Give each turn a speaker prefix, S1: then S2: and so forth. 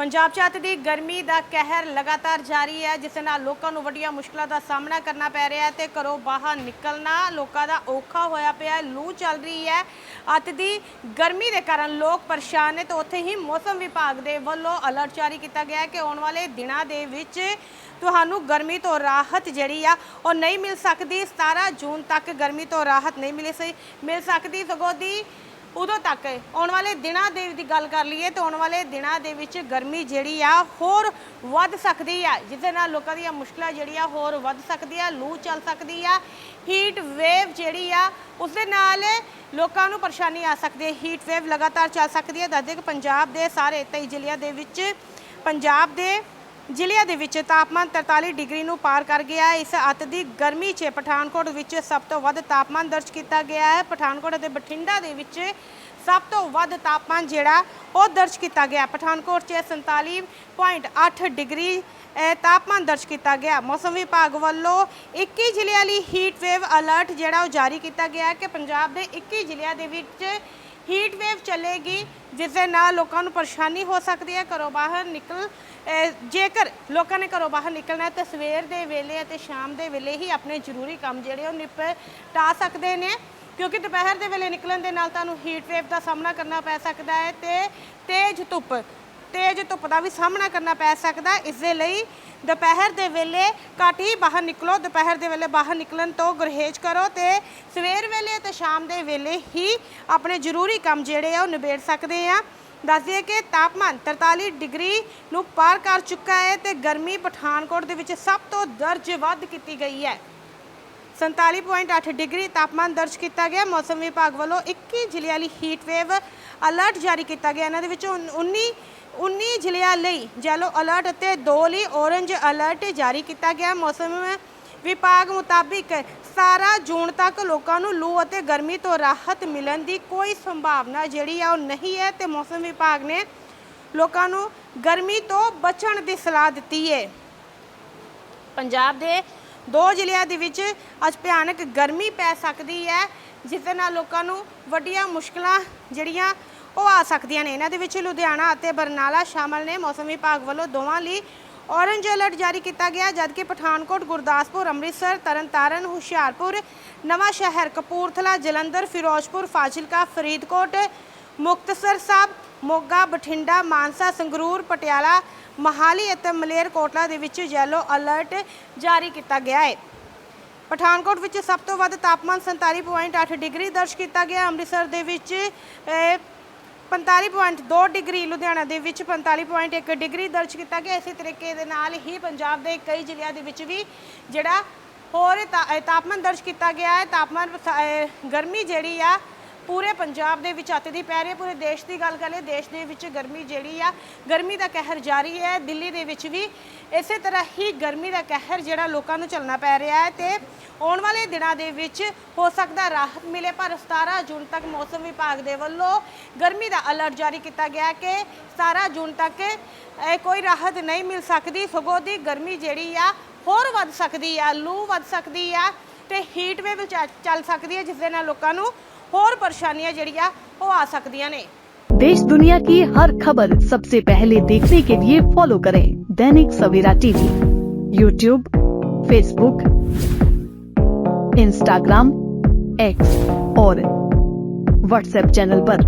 S1: ਪੰਜਾਬ 'ਚ ਅੱਤ ਦੀ ਗਰਮੀ ਦਾ ਕਹਿਰ ਲਗਾਤਾਰ ਜਾਰੀ ਹੈ, ਜਿਸ ਨਾਲ ਲੋਕਾਂ ਨੂੰ ਵੱਡੀਆਂ ਮੁਸ਼ਕਲਾਂ ਦਾ ਸਾਹਮਣਾ ਕਰਨਾ ਪੈ ਰਿਹਾ ਹੈ ਤੇ ਘਰੋਂ ਬਾਹਰ ਨਿਕਲਣਾ ਲੋਕਾਂ ਦਾ ਔਖਾ ਹੋਇਆ ਪਿਆ ਹੈ, ਲੂ ਚੱਲ ਰਹੀ ਹੈ। ਅੱਤ ਦੀ ਗਰਮੀ ਦੇ ਕਾਰਨ ਲੋਕ ਪਰੇਸ਼ਾਨ ਨੇ ਤੇ ਉੱਥੇ ਹੀ ਮੌਸਮ ਵਿਭਾਗ ਦੇ ਵੱਲੋਂ ਅਲਰਟ ਜਾਰੀ ਕੀਤਾ ਗਿਆ ਹੈ ਕਿ ਆਉਣ ਵਾਲੇ ਦਿਨਾਂ ਦੇ ਵਿੱਚ ਤੁਹਾਨੂੰ ਗਰਮੀ ਤੋਂ ਰਾਹਤ ਜਿਹੜੀ ਆ, ਉਹ ਨਹੀਂ ਮਿਲ ਸਕਦੀ। 17 ਜੂਨ ਤੱਕ ਗਰਮੀ ਤੋਂ ਰਾਹਤ ਨਹੀਂ ਮਿਲੇ ਸੀ। ਮਿਲ ਸਕਦੀ ਸਗੋਂ ਦੀ ਉਦੋਂ ਤੱਕ ਆਉਣ ਵਾਲੇ ਦਿਨਾਂ ਦੇ ਦੀ ਗੱਲ ਕਰ ਲਈਏ ਤਾਂ ਆਉਣ ਵਾਲੇ ਦਿਨਾਂ ਦੇ ਵਿੱਚ ਗਰਮੀ ਜਿਹੜੀ ਆ ਹੋਰ ਵੱਧ ਸਕਦੀ ਆ ਜਿਸ ਦੇ ਨਾਲ ਲੋਕਾਂ ਦੀਆਂ ਮੁਸ਼ਕਲਾਂ ਜਿਹੜੀਆਂ ਹੋਰ ਵੱਧ ਸਕਦੀ ਆ ਲੂ ਚੱਲ ਸਕਦੀ ਆ ਹੀਟ ਵੇਵ ਜਿਹੜੀ ਆ ਉਸ ਦੇ ਨਾਲ ਲੋਕਾਂ ਨੂੰ ਪਰੇਸ਼ਾਨੀ ਆ ਸਕਦੀ ਹੈ ਹੀਟ ਵੇਵ ਲਗਾਤਾਰ ਚੱਲ ਸਕਦੀ ਹੈ ਦੱਸਦੇ ਕਿ ਪੰਜਾਬ ਦੇ ਸਾਰੇ 23 ਜ਼ਿਲ੍ਹਿਆਂ ਦੇ ਵਿੱਚ ਪੰਜਾਬ ਦੇ ਜ਼ਿਲ੍ਹਿਆਂ ਦੇ ਵਿੱਚ ਤਾਪਮਾਨ 43 ਡਿਗਰੀ ਨੂੰ ਪਾਰ ਕਰ ਗਿਆ ਇਸ ਅੱਤ ਦੀ ਗਰਮੀ 'ਚ ਪਠਾਨਕੋਟ ਵਿੱਚ ਸਭ ਤੋਂ ਵੱਧ ਤਾਪਮਾਨ ਦਰਜ ਕੀਤਾ ਗਿਆ ਹੈ। ਪਠਾਨਕੋਟ ਅਤੇ ਬਠਿੰਡਾ ਦੇ ਵਿੱਚ ਸਭ ਤੋਂ ਵੱਧ ਤਾਪਮਾਨ ਜਿਹੜਾ, ਉਹ ਦਰਜ ਕੀਤਾ ਗਿਆ। ਪਠਾਨਕੋਟ 'ਚ 47.8 ਡਿਗਰੀ ਤਾਪਮਾਨ ਦਰਜ ਕੀਤਾ ਗਿਆ। ਮੌਸਮ ਵਿਭਾਗ ਵੱਲੋਂ 21 ਜ਼ਿਲ੍ਹਿਆਂ ਲਈ ਹੀਟ ਵੇਵ ਅਲਰਟ ਜਿਹੜਾ ਉਹ ਜਾਰੀ ਕੀਤਾ ਗਿਆ ਹੈ ਕਿ ਪੰਜਾਬ ਦੇ 21 ਜ਼ਿਲ੍ਹਿਆਂ ਦੇ ਵਿੱਚ ਹੀਟ ਵੇਵ ਚੱਲੇਗੀ ਜਿਸ ਦੇ ਨਾਲ ਲੋਕਾਂ ਨੂੰ ਪਰੇਸ਼ਾਨੀ ਹੋ ਸਕਦੀ ਹੈ, ਘਰੋਂ ਬਾਹਰ ਨਿਕਲ ਜੇਕਰ ਲੋਕਾਂ ਨੇ ਘਰੋਂ ਬਾਹਰ ਨਿਕਲਣਾ ਤਾਂ ਸਵੇਰ ਦੇ ਵੇਲੇ ਅਤੇ ਸ਼ਾਮ ਦੇ ਵੇਲੇ ਹੀ ਆਪਣੇ ਜ਼ਰੂਰੀ ਕੰਮ ਜਿਹੜੇ ਉਹ ਨਿਪਟਾ ਸਕਦੇ ਨੇ, ਕਿਉਂਕਿ ਦੁਪਹਿਰ ਦੇ ਵੇਲੇ ਨਿਕਲਣ ਦੇ ਨਾਲ ਤੁਹਾਨੂੰ ਹੀਟ ਵੇਵ ਦਾ ਸਾਹਮਣਾ ਕਰਨਾ ਪੈ ਸਕਦਾ ਹੈ ਤੇ ਤੇਜ਼ ਧੁੱਪ ਤੇਜ਼ ਧੁੱਪ ਦਾ ਵੀ ਸਾਹਮਣਾ ਕਰਨਾ ਪੈ ਸਕਦਾ। ਇਸ ਦੇ ਲਈ ਦੁਪਹਿਰ ਦੇ ਵੇਲੇ ਘੱਟ ਹੀ ਬਾਹਰ ਨਿਕਲੋ। ਦੁਪਹਿਰ ਦੇ ਵੇਲੇ ਬਾਹਰ ਨਿਕਲਣ ਤੋਂ ਗੁਰਹੇਜ਼ ਕਰੋ ਤੇ ਸਵੇਰ ਵੇਲੇ ਤੇ ਸ਼ਾਮ ਦੇ ਵੇਲੇ ਹੀ ਆਪਣੇ ਜ਼ਰੂਰੀ ਕੰਮ ਜਿਹੜੇ ਆ ਉਹ ਨਿਬੇੜ ਸਕਦੇ ਆ। ਦੱਸ ਦਈਏ ਕਿ ਤਾਪਮਾਨ 43 ਡਿਗਰੀ ਨੂੰ ਪਾਰ ਕਰ ਚੁੱਕਾ ਹੈ ਤੇ ਗਰਮੀ ਪਠਾਨਕੋਟ ਦੇ ਵਿੱਚ ਸਭ ਤੋਂ ਦਰਜ ਵੱਧ ਕੀਤੀ ਗਈ ਹੈ। 47.8 ਡਿਗਰੀ ਤਾਪਮਾਨ ਦਰਜ ਕੀਤਾ ਗਿਆ। ਮੌਸਮ ਵਿਭਾਗ ਵੱਲੋਂ 21 ਜ਼ਿਲ੍ਹਿਆਂ ਲਈ ਹੀਟ ਵੇਵ ਅਲਰਟ ਜਾਰੀ ਕੀਤਾ ਗਿਆ। ਇਹਨਾਂ ਦੇ ਵਿੱਚੋਂ 19 19 ਜ਼ਿਲ੍ਹਿਆਂ ਲਈ ਯੈਲੋ ਅਲਰਟ ਅਤੇ 2 ਲਈ ਔਰੰਜ ਅਲਰਟ ਜਾਰੀ ਕੀਤਾ ਗਿਆ। ਮੌਸਮ ਵਿਭਾਗ ਮੁਤਾਬਿਕ 17 ਜੂਨ ਤੱਕ ਲੋਕਾਂ ਨੂੰ ਲੂ ਅਤੇ ਗਰਮੀ ਤੋਂ ਰਾਹਤ ਮਿਲਣ ਦੀ ਕੋਈ ਸੰਭਾਵਨਾ ਜਿਹੜੀ ਆ ਉਹ ਨਹੀਂ ਹੈ ਤੇ ਮੌਸਮ ਵਿਭਾਗ ਨੇ ਲੋਕਾਂ ਨੂੰ ਗਰਮੀ ਤੋਂ ਬਚਣ ਦੀ ਸਲਾਹ ਦਿੱਤੀ ਹੈ। ਪੰਜਾਬ ਦੇ ਦੋ ਜ਼ਿਲ੍ਹਿਆਂ ਦੇ ਵਿੱਚ ਅੱਜ ਭਿਆਨਕ ਗਰਮੀ ਪੈ ਸਕਦੀ ਹੈ, ਜਿਸ ਦੇ ਨਾਲ ਲੋਕਾਂ ਨੂੰ ਵੱਡੀਆਂ ਮੁਸ਼ਕਲਾਂ ਜਿਹੜੀਆਂ ਉਹ ਆ ਸਕਦੀਆਂ ਨੇ। ਇਹਨਾਂ ਦੇ ਵਿੱਚ ਲੁਧਿਆਣਾ ਅਤੇ ਬਰਨਾਲਾ ਸ਼ਾਮਲ ਨੇ। ਮੌਸਮ ਵਿਭਾਗ ਵੱਲੋਂ ਦੋਵਾਂ ਲਈ ਔਰੰਜ ਅਲਰਟ ਜਾਰੀ ਕੀਤਾ ਗਿਆ, ਜਦਕਿ ਪਠਾਨਕੋਟ, ਗੁਰਦਾਸਪੁਰ, ਅੰਮ੍ਰਿਤਸਰ, ਤਰਨਤਾਰਨ, ਹੁਸ਼ਿਆਰਪੁਰ, ਨਵਾਂ ਸ਼ਹਿਰ ਕਪੂਰਥਲਾ, ਜਲੰਧਰ, ਫਿਰੋਜ਼ਪੁਰ, ਫਾਜ਼ਿਲਕਾ, ਫਰੀਦਕੋਟ, ਮੁਕਤਸਰ ਸਾਹਿਬ ਮੋਗਾ ਬਠਿੰਡਾ ਮਾਨਸਾ ਸੰਗਰੂਰ ਪਟਿਆਲਾ ਮਹਾਲੀ ਅਤੇ ਮਲੇਰਕੋਟਲਾ ਦੇ ਵਿੱਚ ਯੈਲੋ ਅਲਰਟ ਜਾਰੀ ਕੀਤਾ ਗਿਆ ਹੈ। ਪਠਾਨਕੋਟ ਵਿੱਚ ਸਭ ਤੋਂ ਵੱਧ ਤਾਪਮਾਨ 47.8 ਡਿਗਰੀ ਦਰਜ ਕੀਤਾ ਗਿਆ। ਅੰਮ੍ਰਿਤਸਰ ਦੇ ਵਿੱਚ ਅਹ, 45.2 ਡਿਗਰੀ ਲੁਧਿਆਣਾ ਦੇ ਵਿੱਚ 45.1 ਡਿਗਰੀ ਦਰਜ ਕੀਤਾ ਗਿਆ। ਇਸੇ ਤਰੀਕੇ ਦੇ ਨਾਲ ਹੀ ਪੰਜਾਬ ਦੇ ਕਈ ਜ਼ਿਲ੍ਹਿਆਂ ਦੇ ਵਿੱਚ ਵੀ ਜਿਹੜਾ ਹੋਰ ਤਾ- ਤਾਪਮਾਨ ਦਰਜ ਕੀਤਾ ਗਿਆ ਹੈ। ਤਾਪਮਾਨ ਗਰਮੀ ਜਿਹੜੀ ਆ ਪੂਰੇ ਪੰਜਾਬ ਦੇ ਵਿੱਚ ਅੱਤ ਦੀ ਪੈ ਰਹੀ ਹੈ। ਪੂਰੇ ਦੇਸ਼ ਦੀ ਗੱਲ ਕਰੀਏ, ਦੇਸ਼ ਦੇ ਵਿੱਚ ਗਰਮੀ ਜਿਹੜੀ ਆ, ਗਰਮੀ ਦਾ ਕਹਿਰ ਜਾਰੀ ਹੈ। ਦਿੱਲੀ ਦੇ ਵਿੱਚ ਵੀ ਇਸੇ ਤਰ੍ਹਾਂ ਹੀ ਗਰਮੀ ਦਾ ਕਹਿਰ ਜਿਹੜਾ ਲੋਕਾਂ ਨੂੰ ਚੱਲਣਾ ਪੈ ਰਿਹਾ ਹੈ ਤੇ ਆਉਣ ਵਾਲੇ ਦਿਨਾਂ ਦੇ ਵਿੱਚ ਹੋ ਸਕਦਾ ਰਾਹਤ ਮਿਲੇ, ਪਰ 17 ਜੂਨ ਤੱਕ ਮੌਸਮ ਵਿਭਾਗ ਦੇ ਵੱਲੋਂ ਗਰਮੀ ਦਾ ਅਲਰਟ ਜਾਰੀ ਕੀਤਾ ਗਿਆ ਕਿ 17 ਜੂਨ ਤੱਕ ਇਹ ਕੋਈ ਰਾਹਤ ਨਹੀਂ ਮਿਲ ਸਕਦੀ। ਸਗੋਂ ਦੀ ਗਰਮੀ ਜਿਹੜੀ ਆ, ਹੋਰ ਵੱਧ ਸਕਦੀ ਆ, ਲੂ ਵੱਧ ਸਕਦੀ ਆ ਤੇ ਹੀਟ ਵੇਵ ਚੱਲ ਸਕਦੀ ਹੈ, ਜਿਸ ਦੇ ਨਾਲ ਲੋਕਾਂ ਨੂੰ ਹੋਰ ਪਰੇਸ਼ਾਨੀਆਂ ਜਿਹੜੀਆਂ ਉਹ ਆ ਸਕਦੀਆਂ ਨੇ
S2: देश दुनिया की हर खबर सबसे पहले देखने के लिए फॉलो करें Dainik Savera TV YouTube Facebook Instagram X और व्हाट्सएप चैनल पर।